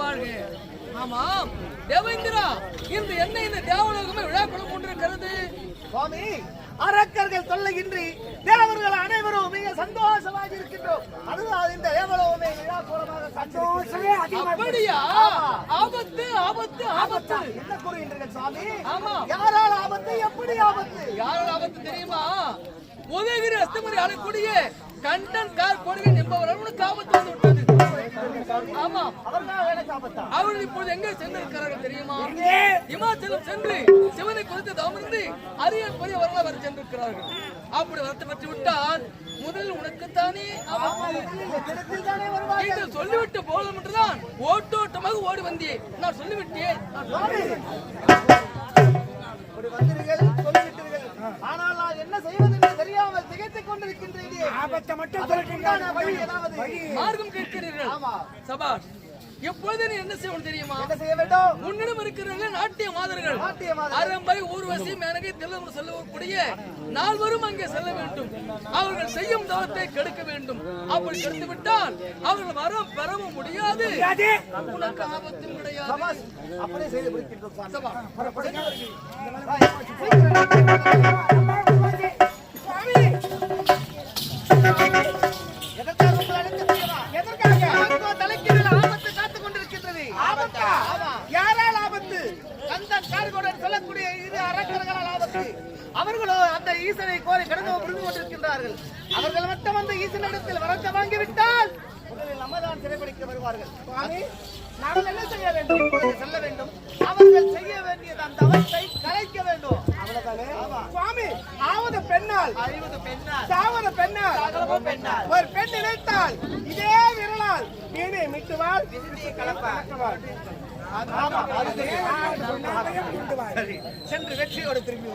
வாழ்க வாழ்க. ஆமாம். தேவேந்திரா இன்று என்ன இந்த தேவலோகமே விழாக்குளம் கொண்டிருக்கிறது? சுவாமி அரக்கர்கள் தொல்லையின்றி தேவர்கள் அனைவரும் மிக சந்தோஷமாக இருக்கின்றோம். அதுதான் இந்த தேவலோகமே விழா சந்தோஷமே அப்படியா? ஆபத்து ஆபத்து ஆபத்து? என்ன கூறுகின்றீர்கள் சுவாமி? ஆமா. யாரால் ஆபத்து எப்படி ஆபத்து? யாரால் ஆபத்து தெரியுமா? உதவிரி அஸ்தமரி ஆளக்கூடிய கண்டன் கார் கொடுங்க என்பவர்கள் காமத்து வந்து விட்டது. ஆமா. அவர்கள் இப்பொழுது எங்கே சென்றிருக்கிறார்கள் தெரியுமா? இமாச்சலம் சென்று சிவனை குறித்து தவமிருந்து அரிய பெரிய வரலாறு சென்றிருக்கிறார்கள். அப்படி வருத்தப்பட்டு விட்டால் முதலில் உனக்குத்தானே நீங்கள் சொல்லிவிட்டு போதும் என்றுதான் ஓட்டோட்டமாக ஓடி வந்தேன். நான் சொல்லிவிட்டேன். வந்தீர்கள் சொல்லிவிட்டீர்கள். ஆனால் நான் என்ன செய்வது என்று தெரியாமல் திகைத்துக் கொண்டிருக்கின்றேன். ஆபத்தை மட்டும் வழி ஏதாவது மார்க்கம் கேட்கிறீர்கள். ஆமா. சபாஷ் எப்பொழுது நீ என்ன செய்யணும் தெரியுமா? என்ன செய்ய வேண்டும்? உன்னிடம் இருக்கிறவர்கள் நாட்டிய மாதர்கள். அரம்பை ஊர்வசி மேனகை தில்லவர் சொல்லக்கூடிய நால்வரும் அங்கே செல்ல வேண்டும். அவர்கள் செய்யும் தவத்தை கெடுக்க வேண்டும். அப்படி கெடுத்து விட்டால் அவர்கள் வரம் பெறவும் முடியாது. உனக்கு ஆபத்தும் கிடையாது. கார்கோடன் சொல்லக்கூடிய இரு அரக்கர்களால் ஆபத்து. அவர்களோ அந்த ஈசனை கோரி கடந்து புரிந்து கொண்டிருக்கின்றார்கள். அவர்கள் மட்டும் அந்த ஈசனிடத்தில் வரத்தை வாங்கிவிட்டால் முதலில் நம்மதான் சிறைப்பிடிக்க வருவார்கள். நாங்கள் என்ன செய்ய வேண்டும்? செல்ல வேண்டும். அவர்கள் செய்ய வேண்டியது அந்த அவத்தை கலைக்க வேண்டும். சுவாமி ஆவது பெண்ணால். அழிவது பெண்ணால். சாவது பெண்ணால். பெண்ணால். ஒரு பெண் நினைத்தால் இதே விரலால். மீனை மிட்டுவாள். விருந்தியை சென்று வெற்றியோடு திரும்பி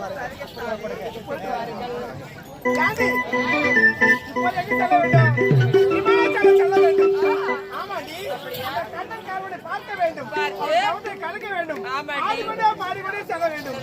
பார்க்க வேண்டும். கலக்க வேண்டும். பாடிக்கொண்டே செல்ல வேண்டும்.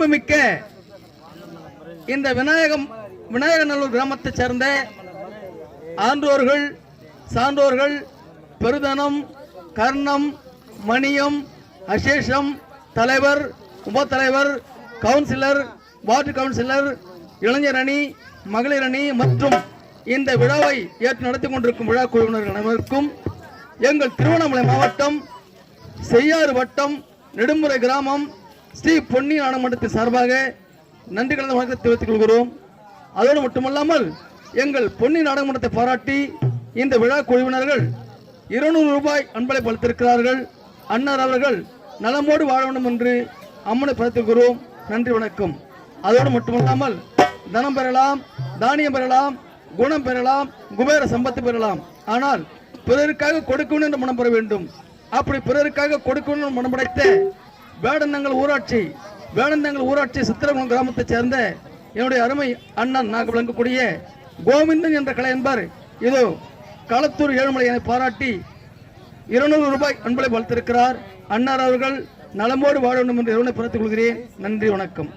அன்புமிக்க இந்த விநாயகம் விநாயகநல்லூர் கிராமத்தைச் சேர்ந்த ஆன்றோர்கள் சான்றோர்கள் பெருதனம் கர்ணம் மணியம் அசேஷம் தலைவர் உபத்தலைவர் கவுன்சிலர் வார்டு கவுன்சிலர் இளைஞர் அணி மகளிர் அணி மற்றும் இந்த விழாவை ஏற்று நடத்தி கொண்டிருக்கும் விழா குழுவினர்கள் அனைவருக்கும் எங்கள் திருவண்ணாமலை மாவட்டம் செய்யாறு வட்டம் நெடுமுறை கிராமம் ஸ்ரீ பொன்னி நாடமன்றத்தின் சார்பாக நன்றி கலந்த வணக்கத்தை தெரிவித்துக் கொள்கிறோம். அதோடு மட்டுமல்லாமல் எங்கள் பொன்னி நாடகமன்றத்தை பாராட்டி இந்த விழா குழுவினர்கள் இருநூறு ரூபாய் அன்பளை பலித்திருக்கிறார்கள். அன்னார் அவர்கள் நலமோடு வாழ வேண்டும் என்று அம்மனை பிரார்த்திக்கிறோம் நன்றி வணக்கம். அதோடு மட்டுமல்லாமல் தனம் பெறலாம் தானியம் பெறலாம் குணம் பெறலாம் குபேர சம்பத்து பெறலாம். ஆனால் பிறருக்காக கொடுக்கணும் என்று மனம் பெற வேண்டும். அப்படி பிறருக்காக கொடுக்கணும் என்று மனம் படைத்த வேடந்தங்கள் ஊராட்சி வேடந்தங்கள் ஊராட்சி சித்திரகுளம் கிராமத்தைச் சேர்ந்த என்னுடைய அருமை அண்ணன் நாங்கள் விளங்கக்கூடிய கோவிந்தன் என்ற கலை என்பார். இதோ களத்தூர் ஏழுமலையனை பாராட்டி இருநூறு ரூபாய் அன்பளை வளர்த்திருக்கிறார் அன்னார் அவர்கள் நலமோடு வாழ வேண்டும் என்று இறைவனை பிறத்துக் கொள்கிறேன். நன்றி வணக்கம்.